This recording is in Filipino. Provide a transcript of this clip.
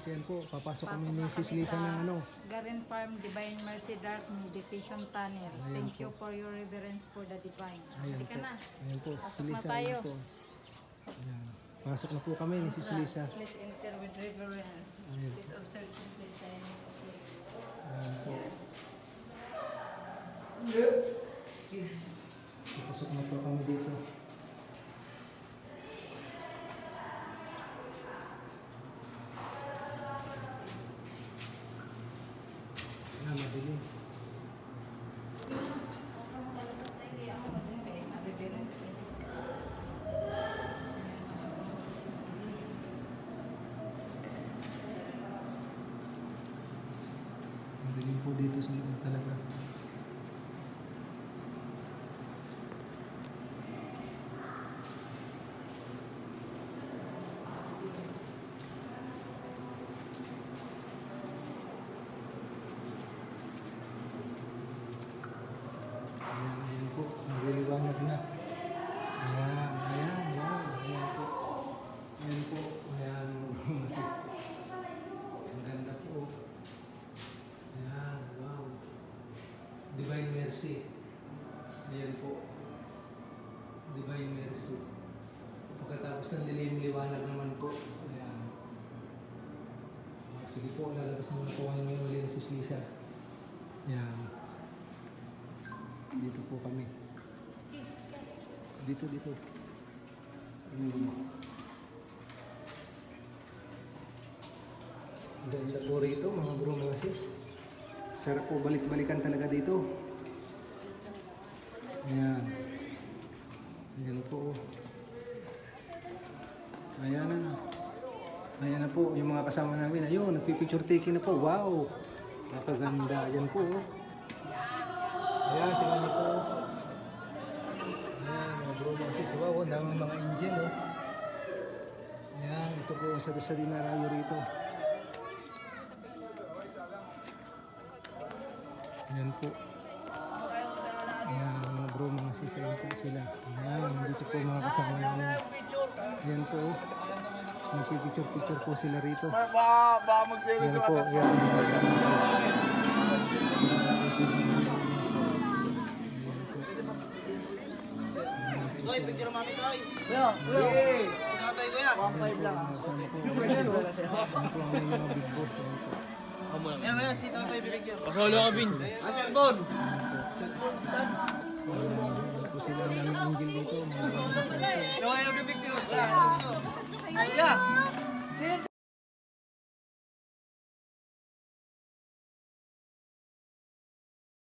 papasok kami ni na Sis kami Lisa sa ng ano. Garden Farm Divine Mercy Dark Meditation Tunnel. Thank you for your reverence for the divine. Ayan Hindi ka po. na. Ayan po, Sis Pasok na Lisa. tayo. Ayan po. Ayan. Pasok na po kami ni Sis Lisa. Please enter with reverence. Ayan. Please observe the place Ayan po. Excuse. Pasok na po kami dito. Ma-reverence. Madilim po dito sa loob talaga. Ayan, ayan po. Nagliliwanag na. Ayan, ayan, wow. Ayan po. Ayan po. Ayan. Ang ganda po. Ayan, wow. Divine Mercy. Ayan po. Divine Mercy. Pagkatapos ng dilim, liwanag naman po. Ayan. Sige po, lalabas muna po kami ngayon ulit si Lisa. Ayan. Dito po kami. Dito, dito. Ayan. Ganda po rito mga bro mga sis. Sarap po balik-balikan talaga dito. Ayan. Ayan po. Ayan na. Ayan na po yung mga kasama namin. Ayun, nagpipicture taking na po. Wow! Nakaganda. Ayan po. Ayan, tingnan po. Ayan, sis. Wow, ang mga angel oh. Ayan, ito po sa sa dinarayo rito. Ayan po. Ayan, mga bro, mga sis, ayan po sila. Ayan, dito po mga kasama namin. Ayan po. oh. Nagpipicture-picture po sila rito. Ba, ba magselos Ayan po, Koy, picture mami koy. Kuya, kuya. Si tatay ko yan. 1.5 lang. Ayan. Ayan. Ayan si tatay picture. Pasolo ka, Bin. Cellphone. Ayan po sila ang daming angel dito. Sis. Yung picture. Yan, picture.